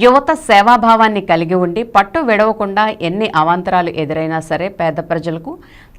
యువత సేవాభావాన్ని కలిగి ఉండి పట్టు విడవకుండా ఎన్ని అవాంతరాలు ఎదురైనా సరే పేద ప్రజలకు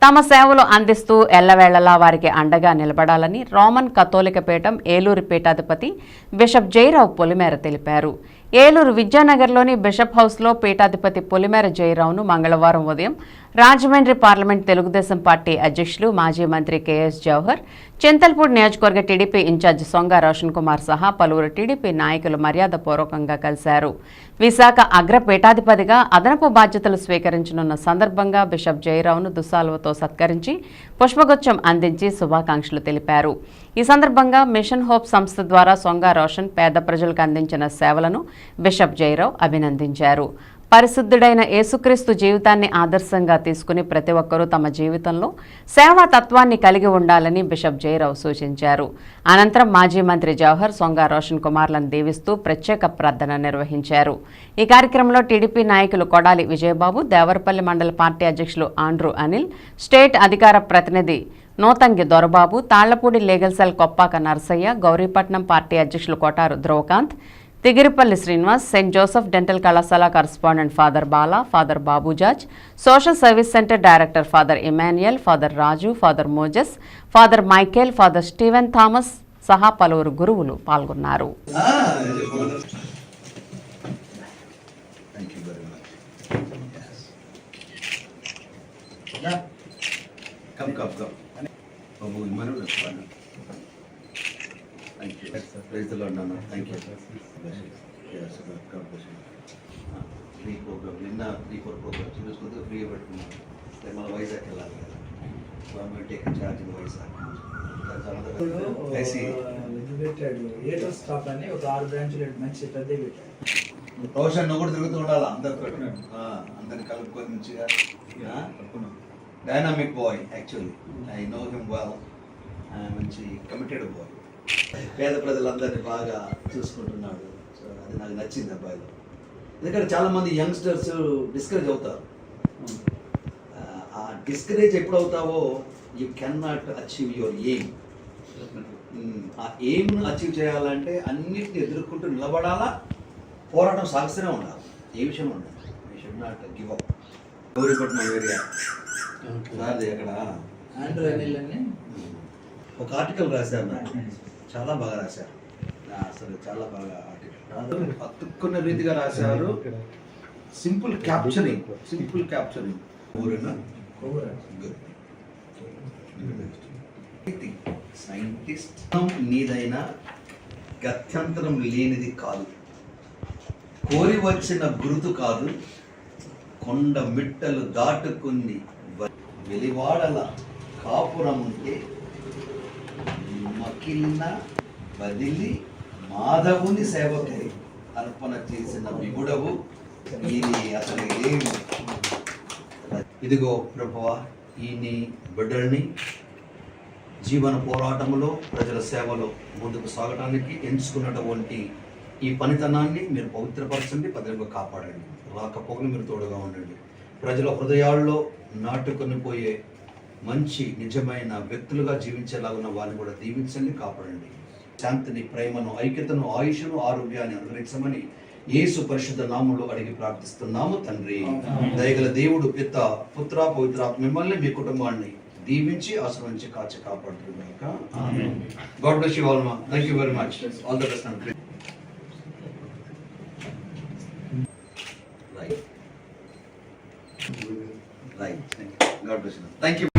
తమ సేవలు అందిస్తూ ఎల్లవేళలా వారికి అండగా నిలబడాలని రోమన్ కథోలిక పీఠం ఏలూరు పీఠాధిపతి బిషప్ జయరావు పొలిమేర తెలిపారు. ఏలూరు విద్యానగర్లోని బిషప్ హౌస్లో పీఠాధిపతి పొలిమేర జయరావును మంగళవారం ఉదయం రాజమండ్రి పార్లమెంట్ తెలుగుదేశం పార్టీ అధ్యక్షులు మాజీ మంత్రి కెఎస్ జవహర్ చింతల్పూడి నియోజకవర్గ TDP in charge Songa Roshan Kumar సహా పలువురు టీడీపీ నాయకులు మర్యాదపూర్వకంగా కలిశారు. విశాఖ అగ్ర పీఠాధిపతిగా అదనపు బాధ్యతలు స్వీకరించనున్న సందర్భంగా బిషప్ జయరావును దుస్సాలువతో సత్కరించి పుష్పగుచ్చం అందించి శుభాకాంక్షలు తెలిపారు. ఈ సందర్భంగా మిషన్ హోప్ సంస్థ ద్వారా సొంగ రోషన్ పేద ప్రజలకు అందించిన సేవలను బిషప్ జయరావు అభినందించారు. పరిశుద్ధుడైన యేసుక్రీస్తు జీవితాన్ని ఆదర్శంగా తీసుకుని ప్రతి ఒక్కరూ తమ జీవితంలో సేవా తత్వాన్ని కలిగి ఉండాలని బిషప్ జయరావు సూచించారు. అనంతరం మాజీ మంత్రి జవహర్ సొంగ రోషన్ కుమార్లను దీవిస్తూ ప్రత్యేక ప్రార్థన నిర్వహించారు. ఈ కార్యక్రమంలో టీడీపీ నాయకులు కొడాలి విజయబాబు దేవరపల్లి మండల పార్టీ అధ్యక్షులు ఆండ్రూ అనిల్ స్టేట్ అధికార ప్రతినిధి Nuthangi Dorababu Tallapudi legal cell Koppaka Narasayya Gowripatnam party అధ్యక్షులు Kotaru Dhruvakanth Tigiripalli Srinivas saint Joseph dental కళాశాల correspondent father Bala father బాబుజాజ్ social service centre director father Emmanuel father Raju father Moses father Michael father Steven Thomas సహా పలువురు గురువులు పాల్గొన్నారు Come, come, come. Free programme నిన్న three four programmes చూసుకుంటే ఫ్రీగా పెట్టుకున్నాం. అదే మన వైజాగ్ వెళ్ళాలి కదా. Government take in Vizag. Ather stop అని ఒక ఆరు బ్రాంచ్లు మంచి పెద్ద పెట్టాడు. రోషన్ నువ్వు కూడా తిరుగుతూ ఉండాలి? అందరితో అందరిని కలుపుకొని మంచిగా. Dynamic boy actually I know him well మంచి కమిటెడ్ బాయ్ పేద ప్రజలందరినీ బాగా చూసుకుంటున్నాడు. సో అది నాకు నచ్చింది అబ్బాయిలో ఎందుకంటే చాలా మంది యంగ్స్టర్స్ డిస్కరేజ్ అవుతారు. ఆ, డిస్కరేజ్ ఎప్పుడు అవుతావో you can not achieve your aim ఆ ఎయిమ్ను అచీవ్ చేయాలంటే అన్నిటిని ఎదుర్కొంటూ నిలబడాలా? పోరాటం సాగిస్తూనే ఉండాలి. ఏ విషయం ఉండాలి you should not give up Gowripatnam area. అక్కడ ఒక ఆర్టికల్ రాశారు నాకు. చాలా బాగా రాశారు. అసలు చాలా బాగా ఆర్టికల్. అతుక్కున్న రీతిగా రాశారు. Simple capturing simple capturing. ఊరిన scientist నీదైనా గత్యంతరం లేనిది కాదు. కోరి వచ్చిన గురుతు కాదు. కొండ మిట్టలు దాటుకుంది వెలివాడల కాపురం ఉంటే మకిలిన బదిలి మాధవుని సేవకై అర్పణ చేసిన విగుడవు ఇది అసలు ఏమి? ఇదిగో ప్రభువ ఈ నీ బిడ్డల్ని జీవన పోరాటంలో ప్రజల సేవలో ముందుకు సాగడానికి ఎంచుకున్నటువంటి ఈ పనితనాన్ని మీరు పవిత్రపరచండి ప్రజలకు కాపాడండి. రాకపోకలు మీరు తోడుగా ఉండండి. ప్రజల హృదయాల్లో నాటుకొని పోయే మంచి నిజమైన వ్యక్తులుగా జీవించేలాగున్న వారిని కూడా దీవించండి కాపాడండి. శాంతిని ప్రేమను ఐక్యతను ఆయుషను ఆరోగ్యాన్ని అనుగ్రహించమని యేసు పరిశుద్ధ నామంలో అడిగి ప్రార్థిస్తున్నాము తండ్రి. దయగల దేవుడు పిత పుత్ర పవిత్ర మిమ్మల్ని మీ కుటుంబాన్ని దీవించి ఆశ్రమించి కాచి కాపాడుతున్నాక గాడ్ బ్లెస్ యు ఆల్ మా. Thank you very much all the best and right right God bless you thank you